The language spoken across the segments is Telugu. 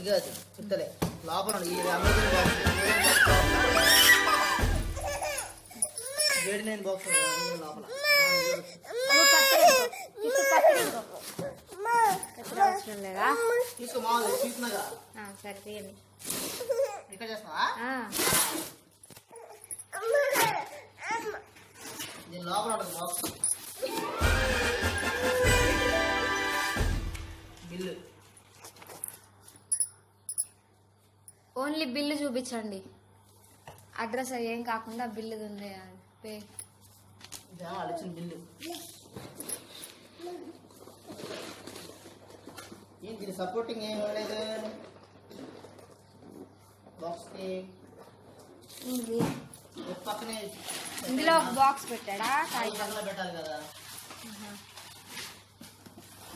అది కాదు చెప్తలే లోపల వేడి నేను బాక్స్ లోపల. అవసరం లేదా? తీసుకో మామూలు తీసుకున్నాగా ఆ, సరే తీయండి. ఇక్కడ దీని లోపల బాక్స్ ఓన్లీ బిల్లు చూపించండి. అడ్రస్ ఏం కాకుండా బిల్లు ఉంది పే. బిల్లు. సపోర్టింగ్ ఏం ఇవ్వలేదు? బాక్స్కి ఇది ఈ పక్కనే ఇందులో ఒక బాక్స్ పెట్టాడా? ఐదు కాగితం వందలు పెట్టాలి కదా.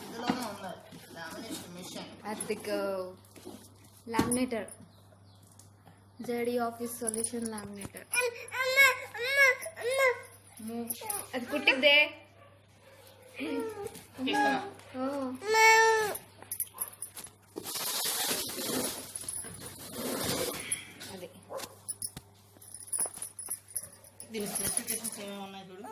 ఇందులోనే ఉన్నాయి లామినేషన్ మిషన్ అద్దెకు laminator JD office solution laminator. అది ఓ. అది. దీని స్పెసిఫికేషన్స్ ఏమేమి ఉన్నాయి చూడు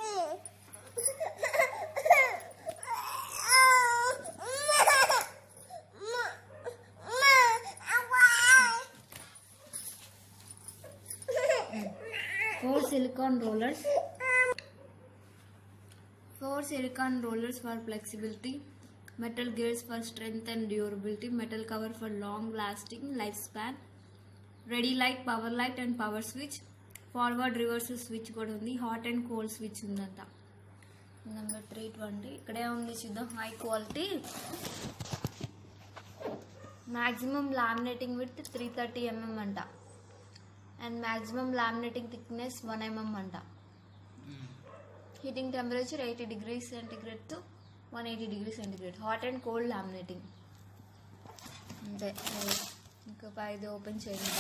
four silicon rollers four silicon rollers for flexibility metal gears for strength and durability metal cover for long lasting life span ready light power light and power switch forward reverse switch కూడా ఉంది. హాట్ అండ్ కోల్డ్ స్విచ్ ఉందంట. నెంబర్ త్రీ ట్వంటీ ఇక్కడే ఉంది చూద్దాం. High quality maximum laminating with three thirty MM అంట. And maximum laminating thickness one MM అంట. Heating temperature eighty degree centigrade to one eighty degree centigrade hot and cold laminating అంతే. ఇంకొక ఇంకా ఇది ఓపెన్ చేయండి.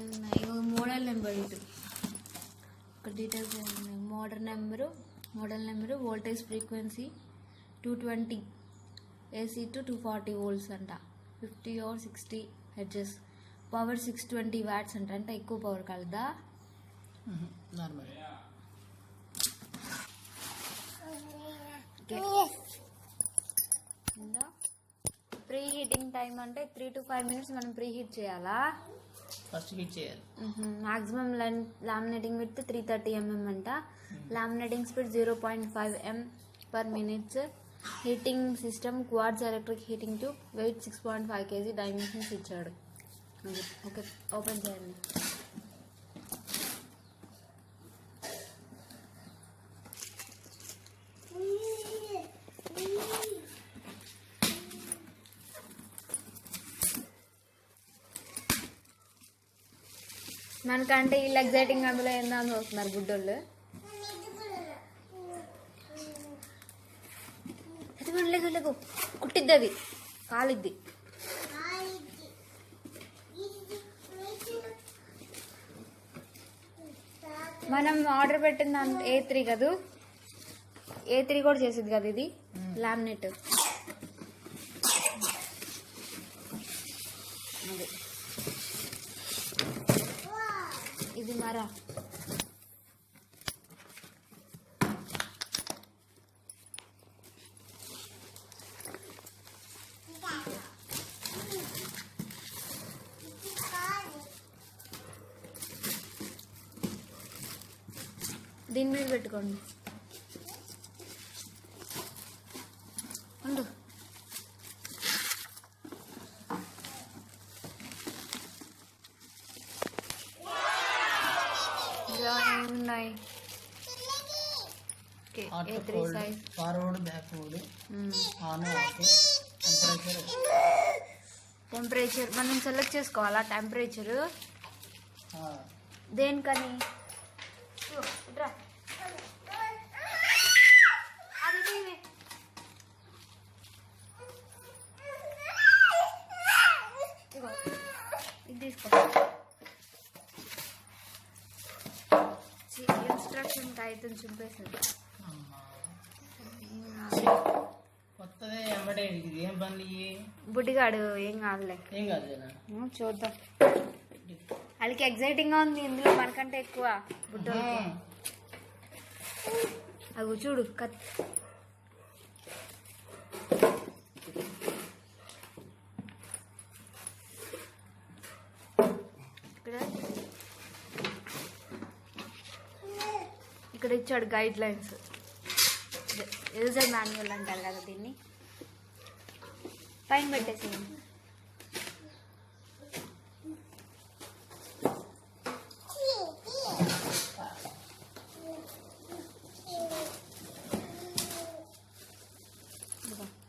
ఏమున్నాయి? మోడల్ నెంబర్ ఇటు. ఒక డీటెయిల్స్ ఏమున్నాయి? Model number model number voltage frequency two twenty AC to two forty volts అంట. Fifty or sixty hertz power six twenty watts అంట అంటే ఎక్కువ పవర్ కలదా? నార్మల్. ప్రీ హీటింగ్ టైం అంటే త్రీ టు ఫైవ్ మినిట్స్ మనం ప్రీ హీట్ చేయాలా? ఫస్ట్ హిట్ చేయాలి. Maximum laminating with three thirty MM అంట. Laminating speed zero point five M per minutes. Heating system quartz electric heating tube weight six point five KG dimensions ఇచ్చాడు. ఓకే ఓపెన్ చేయండి మనకంటే వీళ్ళు ఎగ్జైటింగ్ అందులో ఏందో అని చూస్తున్నారు గుడ్డోళ్ళు అది లేకు లేకు కుట్టిద్ది అది కాలిద్ది మనం ఆర్డర్ పెట్టిన ఏ త్రీ కదూ? ఏ త్రీ కూడా చేసేది కదా ఇది? లామినేట్. ఇది మరా. దీని మీద పెట్టుకోండి. ఉండు. Forward backward on off temperature temperature మనం సెలెక్ట్ చేసుకోవాలా టెంపరేచర్ దేనికని? ఇన్స్ట్రక్షన్ టైటిల్ చింపేసింది కొత్తదే ఎంబడే ఏం? బుడ్డిగాడు ఏం కాదులే. ఏం కాదు చూద్దాం. వాళ్ళకి ఎగ్జైటింగ్గా ఉంది ఇందులో మనకంటే ఎక్కువ బుడ్డోళ్ళకి. అవి చూడు కత్. ఇక్కడ. ఇక్కడ ఇచ్చాడు గైడ్ లైన్స్ యూజర్ మాన్యువల్ అంటారు కదా దీన్ని. పైన పెట్టేసి 대박.